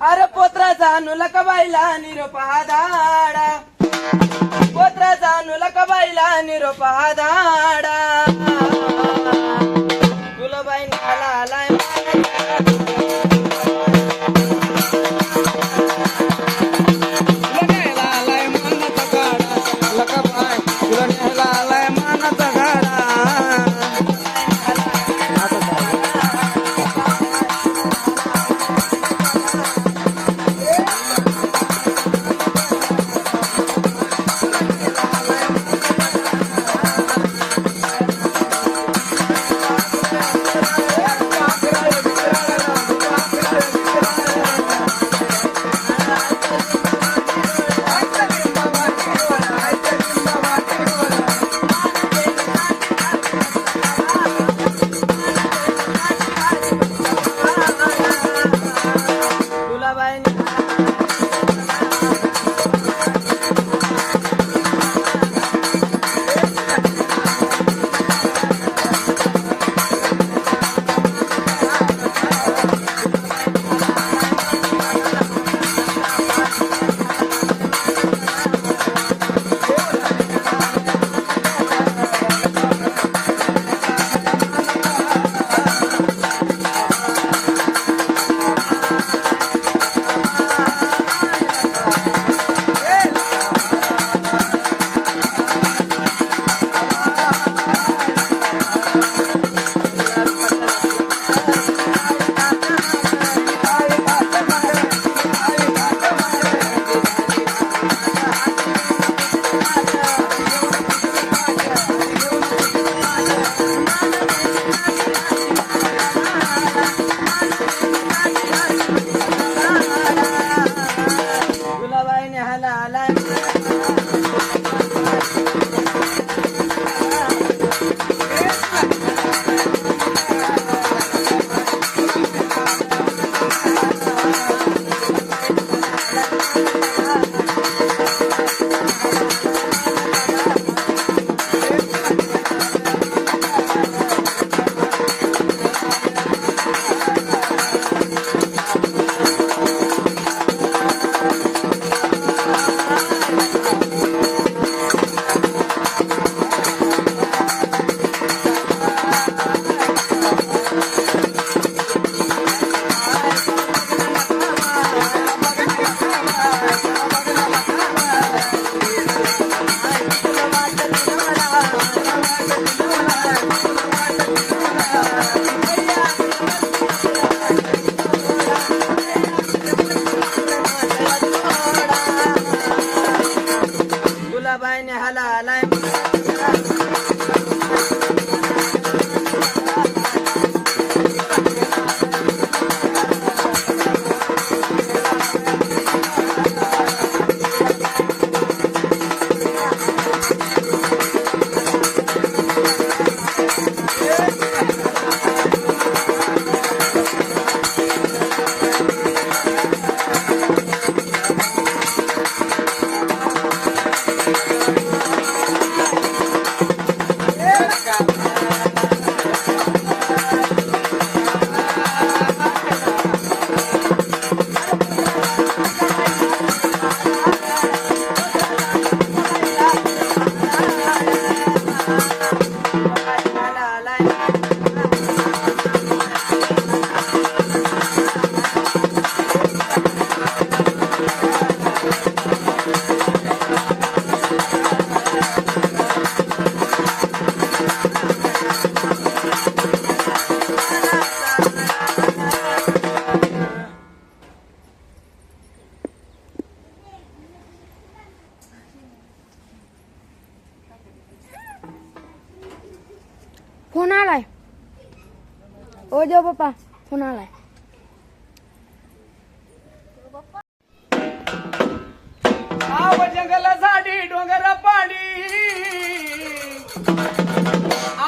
अरे पोत्रा जाणू लका बाईला निरोप हा धाडा. पोत्राचा अनुला का बाईला निरोप हा धाडा. बाई न्यायला फोन आलाय. ओ देव बाप्पा फोन आलाय. आव जंगल झाडी डोंगर पाडी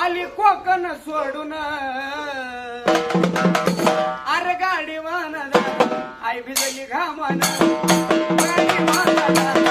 आली कोकण सोडून. अरे गाडी वाहन आई भिजली घामान. गाडी वाहन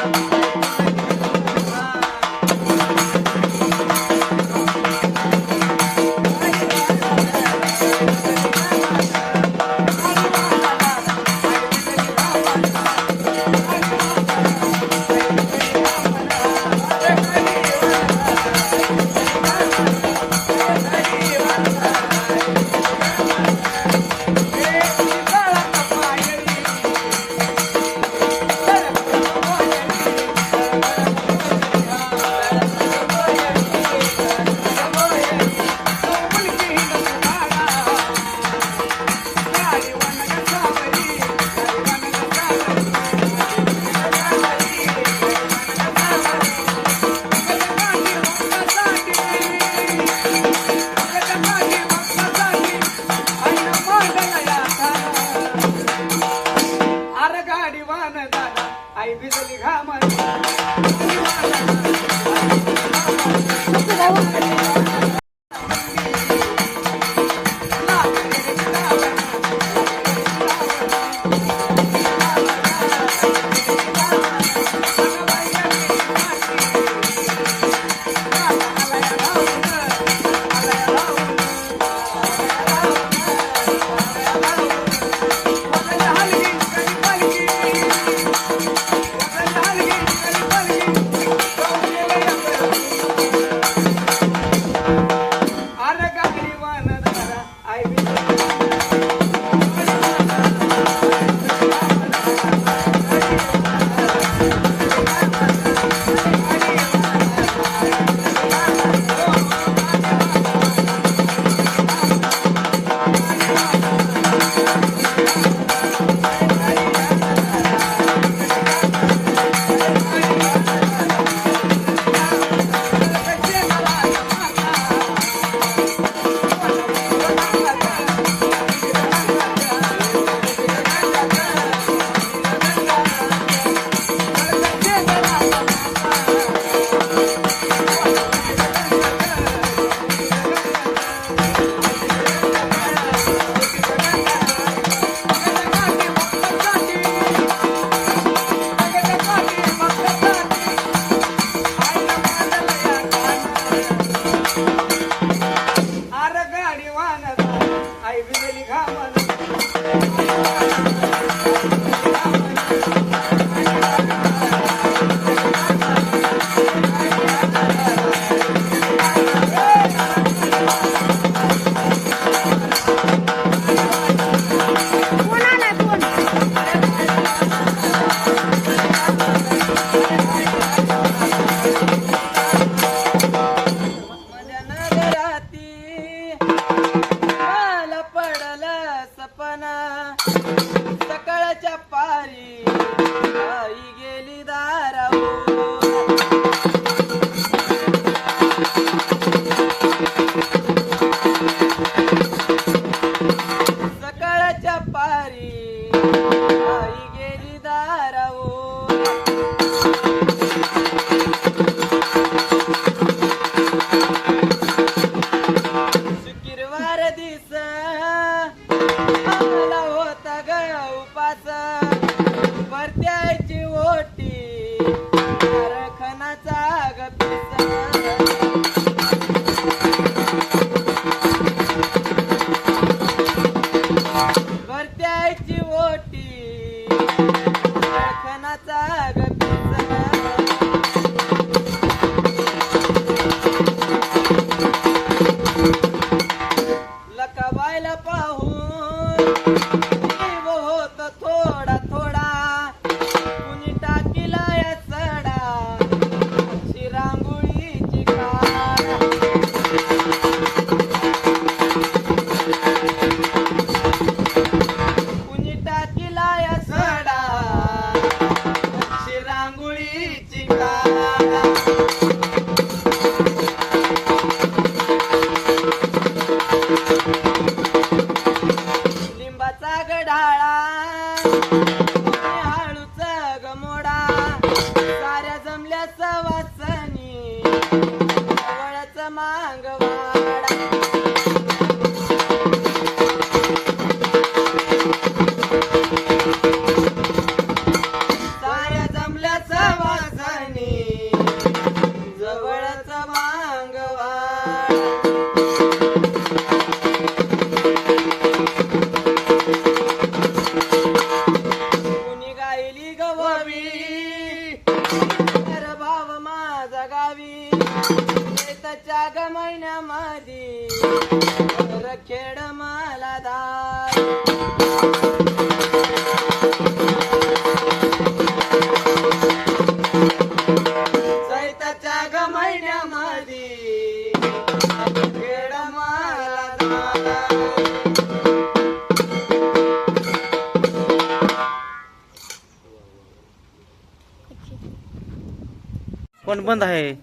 पण बंद आहे?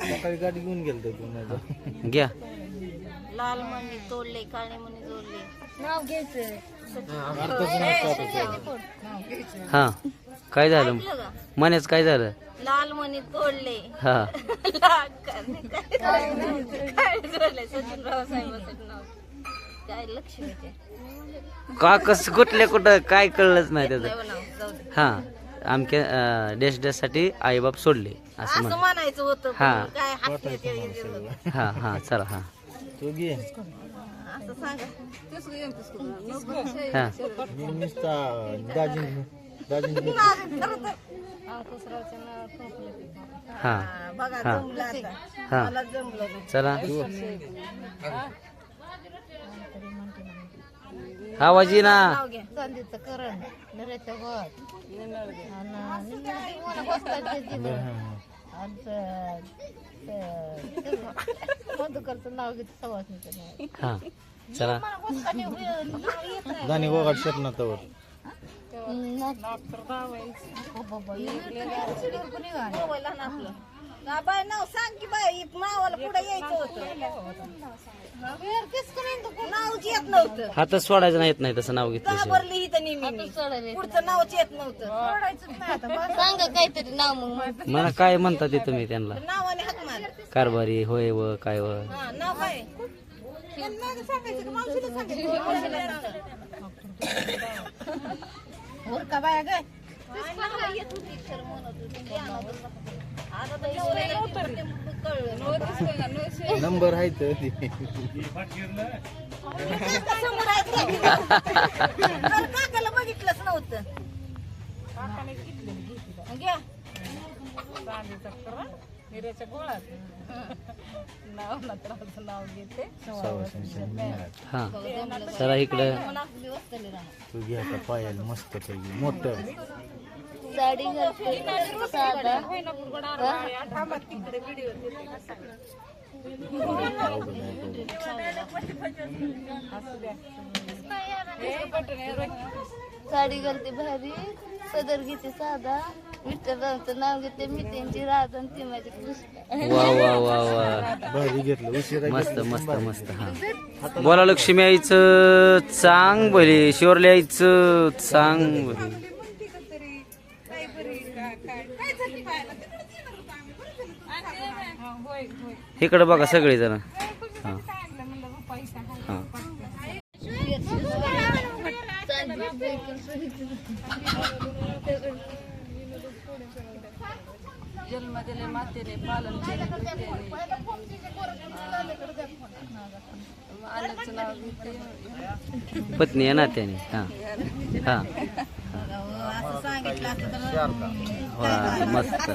सकाळी गाडी घेऊन गेलतो घ्या. लाल मणी तोडले काळे मणी जोडले. नाव घ्यायचं हा काय झालं? मनेच काय झालं? लाल मणी तोडले. हा. तोडले का कस कुठल्या कुठं काय कळलंच नाही त्याचं. हा. आमच्या डॅश डॅशसाठी आईबाप सोडले असं असं म्हण म्हणायचं होतं पण हा. काय हसण्यात. हा हा चला हा. असं सांगा. हा. हा हा, बघा हा. जमलं आता. हा. मला जमलं नाही. चला. आवाज ये ना. नाव घ्या. चांदीचं करण. मधुकरचं नाव घेते नाव हा चला मला बसवायला होईल, नाव येत बाय नाव सांग की बाय मावाला पुढे यायचं होतं? नावच येत नव्हतं. हातच सोडायचं नाही येत नाही तसं नाव घेतलं घाबरली ही तर नेहमी पुढचं नावच येत नव्हतं. सोडायचंच नाही आता बस. सांगा काहीतरी नाव मग. मला काय म्हणता ते तुम्ही त्यांना? नावाने हाक मार. कारभारी होय व काय व. हा नाव काय? का? बाया गे. नंबर आहे तर. काकाला बघितलंच नव्हतं घ्या हा. चला इकडं. तू घे आता पायाला मस्त पैकी. मोठं. साडी घालते. साधा. साडी घालते भारी. सदर घेते साधा. विठ्ठलरावचं नाव घेते मी त्यांची राधा आणि ती माझी कृष्ण. वा वा वा वा. मस्त मस्त मस्त हा. बोला लक्ष्मी आईचं चांग भले शिवरली आईचं चांग भले इकडं बघा सगळे जण हा. हा पत्नी आहे ना त्याने. हा. हा. असं सांगितलं असतं तर वा मस्त.